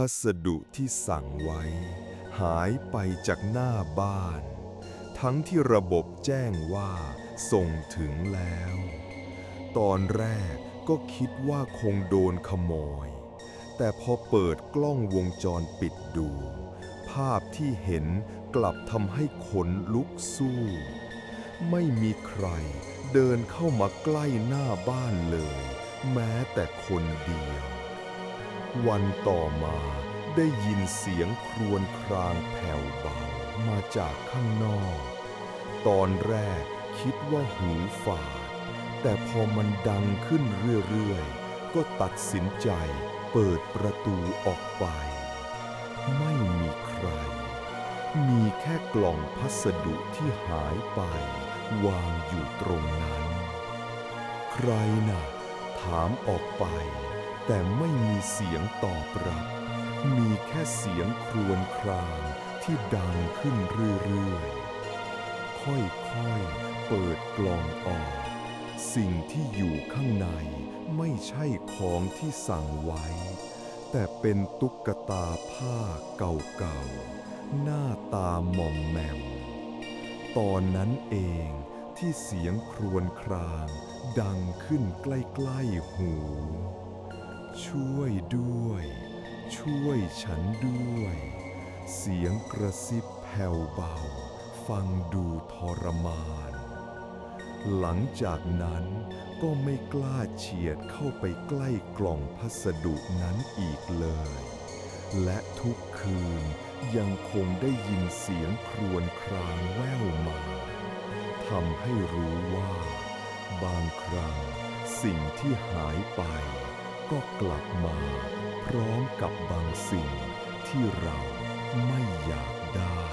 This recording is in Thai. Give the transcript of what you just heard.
พัสดุที่สั่งไว้ หายไปจากหน้าบ้าน ทั้งที่ระบบแจ้งว่าส่งถึงแล้ว ตอนแรกก็คิดว่าคงโดนขโมย แต่พอเปิดกล้องวงจรปิดดู ภาพที่เห็นกลับทำให้ขนลุกสู้ ไม่มีใครเดินเข้ามาใกล้หน้าบ้านเลย แม้แต่คนเดียว วันต่อมาได้ยินเสียงครวญครางแผ่วเบามาจากข้างนอก ตอนแรกคิดว่าหูฝาด แต่พอมันดังขึ้นเรื่อยๆ ก็ตัดสินใจเปิดประตูออกไป ไม่มีใคร มีแค่กล่องพัสดุที่หายไป วางอยู่ตรงนั้น ใครน่ะ ถามออกไป แต่ไม่มีเสียงตอบรับ มีแค่เสียงครวญครางที่ดังขึ้นเรื่อยๆ ค่อยๆ เปิดกล่องออก สิ่งที่อยู่ข้างในไม่ใช่ของที่สั่งไว้ แต่เป็นตุ๊กตาผ้าเก่าๆ หน้าตาหม่อมแมม ตอนนั้นเองที่เสียงครวญครางดังขึ้นใกล้ๆหู ช่วยด้วย ช่วยฉันด้วย เสียงกระซิบแผ่วเบา ฟังดูทรมาน หลังจากนั้นก็ไม่กล้าเฉียดเข้าไปใกล้กล่องพัสดุนั้นอีกเลย และทุกคืนยังคงได้ยินเสียงครวญครางแว่วมาทำให้รู้ว่า บางครั้งสิ่งที่หายไป ก็กลับมา พร้อมกับบางสิ่งที่เราไม่อยากได้